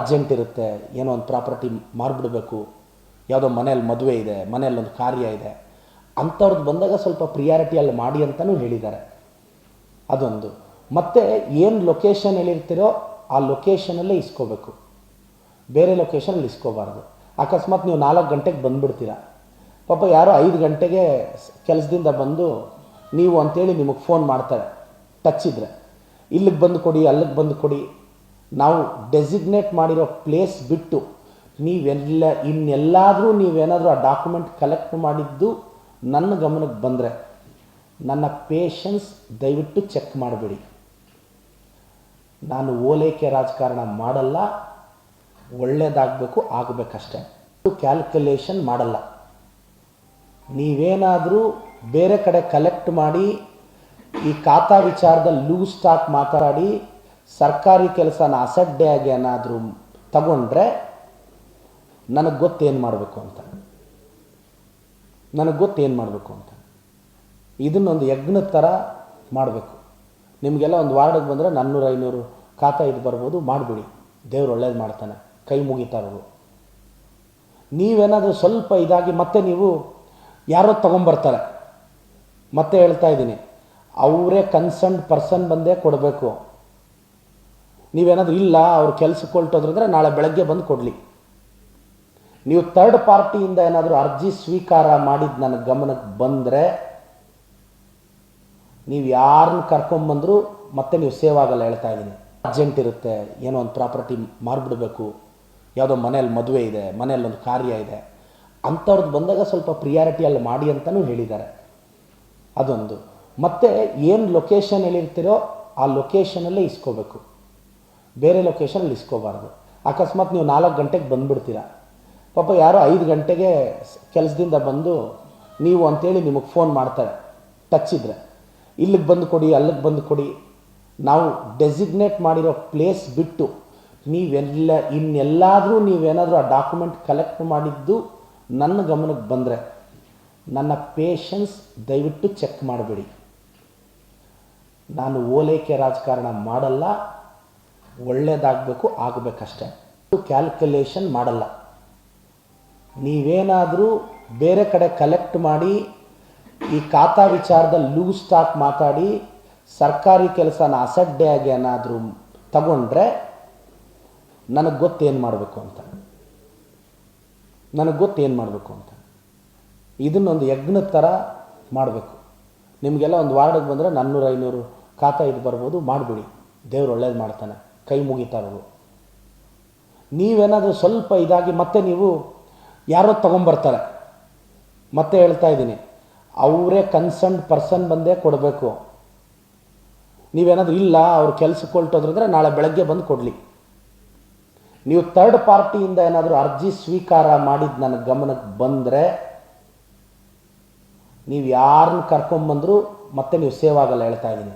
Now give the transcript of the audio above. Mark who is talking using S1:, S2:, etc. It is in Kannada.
S1: ಅರ್ಜೆಂಟ್ ಇರುತ್ತೆ, ಏನೋ ಒಂದು ಪ್ರಾಪರ್ಟಿ ಮಾರ್ಬಿಡಬೇಕು, ಯಾವುದೋ ಮನೇಲಿ ಮದುವೆ ಇದೆ ಮನೇಲಿ ಒಂದು ಕಾರ್ಯ ಇದೆ ಅಂಥವ್ರದ್ದು ಬಂದಾಗ ಸ್ವಲ್ಪ ಪ್ರಿಯಾರಿಟಿಯಲ್ಲಿ ಮಾಡಿ ಅಂತಲೂ ಹೇಳಿದ್ದಾರೆ. ಅದೊಂದು. ಮತ್ತು ಏನು ಲೊಕೇಶನ್ ಹೇಳಿರ್ತೀರೋ ಆ ಲೊಕೇಶನಲ್ಲೇ ಇಸ್ಕೋಬೇಕು. ಬೇರೆ ಲೊಕೇಶನಲ್ಲಿ ಇಸ್ಕೋಬಾರ್ದು. ಅಕಸ್ಮಾತ್ ನೀವು ನಾಲ್ಕು ಗಂಟೆಗೆ ಬಂದುಬಿಡ್ತೀರ. ಪಾಪ ಯಾರೋ ಐದು ಗಂಟೆಗೆ ಕೆಲಸದಿಂದ ಬಂದು ನೀವು ಅಂತೇಳಿ ನಿಮಗೆ ಫೋನ್ ಮಾಡ್ತಾರೆ. ಟಚ್ ಇದ್ದರೆ ಇಲ್ಲಿಗೆ ಬಂದು ಕೊಡಿ, ಅಲ್ಲಿಗೆ ಬಂದು ಕೊಡಿ. ನಾವು ಡೆಸಿಗ್ನೇಟ್ ಮಾಡಿರೋ ಪ್ಲೇಸ್ ಬಿಟ್ಟು ನೀವೆಲ್ಲ, ಇನ್ನೆಲ್ಲಾದರೂ ನೀವೇನಾದರೂ ಆ ಡಾಕ್ಯುಮೆಂಟ್ ಕಲೆಕ್ಟ್ ಮಾಡಿದ್ದು ನನ್ನ ಗಮನಕ್ಕೆ ಬಂದರೆ ನನ್ನ ಪೇಷನ್ಸ್ ದಯವಿಟ್ಟು ಚೆಕ್ ಮಾಡಬೇಡಿ. ನಾನು ಓಲೈಕೆ ರಾಜಕಾರಣ ಮಾಡಲ್ಲ, ಒಳ್ಳೇದಾಗಬೇಕು, ಆಗಬೇಕಷ್ಟೆ. ಕ್ಯಾಲ್ಕುಲೇಷನ್ ಮಾಡಲ್ಲ. ನೀವೇನಾದರೂ ಬೇರೆ ಕಡೆ ಕಲೆಕ್ಟ್ ಮಾಡಿ ಈ ಖಾತಾ ವಿಚಾರದಲ್ಲಿ ಲೂಸ್ ಸ್ಟಾಕ್ ಮಾತಾಡಿ ಸರ್ಕಾರಿ ಕೆಲಸನ ಅಸಡ್ಡೆಯಾಗಿ ಏನಾದರೂ ತಗೊಂಡ್ರೆ ನನಗೆ ಗೊತ್ತೇನು ಮಾಡಬೇಕು ಅಂತ. ನನಗೆ ಗೊತ್ತೇನು ಮಾಡಬೇಕು ಅಂತ. ಇದನ್ನೊಂದು ಯಜ್ಞದ ಥರ ಮಾಡಬೇಕು. ನಿಮಗೆಲ್ಲ ಒಂದು ವಾರ್ಡಿಗೆ ಬಂದರೆ ನಾನ್ನೂರು, ಐನೂರು ಖಾತಾ ಇದು ಬರ್ಬೋದು, ಮಾಡಿಬಿಡಿ. ದೇವ್ರು ಒಳ್ಳೇದು ಮಾಡ್ತಾನೆ. ಕೈ ಮುಗಿತಾ ಇರೋದು. ನೀವೇನಾದರೂ ಸ್ವಲ್ಪ ಇದಾಗಿ ಮತ್ತೆ ನೀವು ಯಾರೋ ತೊಗೊಂಬರ್ತಾರೆ. ಮತ್ತೆ ಹೇಳ್ತಾ ಇದ್ದೀನಿ. ಅವರೇ ಕನ್ಸರ್ನ್ ಪರ್ಸನ್ ಬಂದೇ ಕೊಡಬೇಕು. ನೀವೇನಾದರೂ ಇಲ್ಲ, ಅವ್ರು ಕೆಲಸಕ್ಕೆ ಹೊಲ್ಟೋದ್ರಂದ್ರೆ ನಾಳೆ ಬೆಳಗ್ಗೆ ಬಂದು ಕೊಡಲಿ. ನೀವು ಥರ್ಡ್ ಪಾರ್ಟಿಯಿಂದ ಏನಾದರೂ ಅರ್ಜಿ ಸ್ವೀಕಾರ ಮಾಡಿದ ನನ್ನ ಗಮನಕ್ಕೆ ಬಂದರೆ ನೀವು ಯಾರನ್ನ ಕರ್ಕೊಂಬಂದರೂ ಮತ್ತೆ ನೀವು ಸೇವ್ ಆಗಲ್ಲ ಹೇಳ್ತಾ ಇದ್ದೀನಿ. ಅರ್ಜೆಂಟ್ ಇರುತ್ತೆ, ಏನೋ ಒಂದು ಪ್ರಾಪರ್ಟಿ ಮಾರ್ಬಿಡ್ಬೇಕು, ಯಾವುದೋ ಮನೇಲಿ ಮದುವೆ ಇದೆ ಮನೇಲಿ ಒಂದು ಕಾರ್ಯ ಇದೆ. ಅಂಥವ್ರದ್ದು ಬಂದಾಗ ಸ್ವಲ್ಪ ಪ್ರಿಯಾರಿಟಿಯಲ್ಲಿ ಮಾಡಿ ಅಂತಲೂ ಹೇಳಿದ್ದಾರೆ. ಅದೊಂದು. ಮತ್ತೆ ಏನು ಲೊಕೇಶನ್ ಹೇಳಿರ್ತೀರೋ ಆ ಲೊಕೇಶನಲ್ಲೇ ಇಸ್ಕೋಬೇಕು. ಬೇರೆ ಲೊಕೇಶನಲ್ಲಿ ಇಸ್ಕೋಬಾರ್ದು. ಅಕಸ್ಮಾತ್ ನೀವು ನಾಲ್ಕು ಗಂಟೆಗೆ ಬಂದುಬಿಡ್ತೀರ. ಪಾಪ ಯಾರೋ ಐದು ಗಂಟೆಗೆ ಕೆಲಸದಿಂದ ಬಂದು ನೀವು ಅಂತೇಳಿ ನಿಮಗೆ ಫೋನ್ ಮಾಡ್ತಾರೆ. ಟಚ್ ಇದ್ದರೆ ಇಲ್ಲಿಗೆ ಬಂದು ಕೊಡಿ, ಅಲ್ಲಿಗೆ ಬಂದು ಕೊಡಿ. ನಾವು ಡೆಸಿಗ್ನೇಟ್ ಮಾಡಿರೋ ಪ್ಲೇಸ್ ಬಿಟ್ಟು ನೀವೆಲ್ಲ ಇನ್ನೆಲ್ಲಾದರೂ ನೀವೇನಾದರೂ ಆ ಡಾಕ್ಯುಮೆಂಟ್ ಕಲೆಕ್ಟ್ ಮಾಡಿದ್ದು ನನ್ನ ಗಮನಕ್ಕೆ ಬಂದರೆ ನನ್ನ ಪೇಷನ್ಸ್ ದಯವಿಟ್ಟು ಚೆಕ್ ಮಾಡಬೇಡಿ. ನಾನು ಓಲೈಕೆ ರಾಜಕಾರಣ ಮಾಡಲ್ಲ. ಒಳ್ಳೇದಾಗಬೇಕು, ಆಗಬೇಕಷ್ಟೆ. ಕ್ಯಾಲ್ಕುಲೇಷನ್ ಮಾಡಲ್ಲ. ನೀವೇನಾದರೂ ಬೇರೆ ಕಡೆ ಕಲೆಕ್ಟ್ ಮಾಡಿ, ಈ ಖಾತಾ ವಿಚಾರದಲ್ಲಿ ಲೂಸ್ ಸ್ಟಾಕ್ ಮಾತಾಡಿ, ಸರ್ಕಾರಿ ಕೆಲಸನ ಅಸಡ್ಡೆಯಾಗಿ ಏನಾದರೂ ತಗೊಂಡ್ರೆ ನನಗೆ ಗೊತ್ತೇನು ಮಾಡಬೇಕು ಅಂತ. ನನಗೆ ಗೊತ್ತೇನು ಮಾಡಬೇಕು ಅಂತ. ಇದನ್ನೊಂದು ಯಜ್ಞದ ಥರ ಮಾಡಬೇಕು. ನಿಮಗೆಲ್ಲ ಒಂದು ವಾರ್ಡಿಗೆ ಬಂದರೆ ನಾನ್ನೂರು, ಐನೂರು ಖಾತಾ ಇದು ಬರ್ಬೋದು, ಮಾಡಿಬಿಡಿ. ದೇವ್ರು ಒಳ್ಳೇದು ಮಾಡ್ತಾನೆ. ಕೈ ಮುಗಿತಾ ಇರೋದು ನೀವೇನಾದರೂ ಸ್ವಲ್ಪ ಇದಾಗಿ ಮತ್ತೆ ನೀವು ಯಾರೋ ತೊಗೊಂಬರ್ತಾರೆ. ಮತ್ತೆ ಹೇಳ್ತಾ ಇದ್ದೀನಿ, ಅವರೇ ಕನ್ಸರ್ನ್ ಪರ್ಸನ್ ಬಂದೇ ಕೊಡಬೇಕು. ನೀವೇನಾದರೂ ಇಲ್ಲ, ಅವ್ರು ಕೆಲಸಕ್ಕೆ ಹೊಲ್ಟೋದ್ರಂದ್ರೆ ನಾಳೆ ಬೆಳಗ್ಗೆ ಬಂದು ಕೊಡಲಿ. ನೀವು ಥರ್ಡ್ ಪಾರ್ಟಿಯಿಂದ ಏನಾದರೂ ಅರ್ಜಿ ಸ್ವೀಕಾರ ಮಾಡಿದ ನನ್ನ ಗಮನಕ್ಕೆ ಬಂದರೆ ನೀವು ಯಾರನ್ನ ಕರ್ಕೊಂಬಂದರೂ ಮತ್ತೆ ನೀವು ಸೇವ್ ಆಗಲ್ಲ ಹೇಳ್ತಾ ಇದ್ದೀನಿ.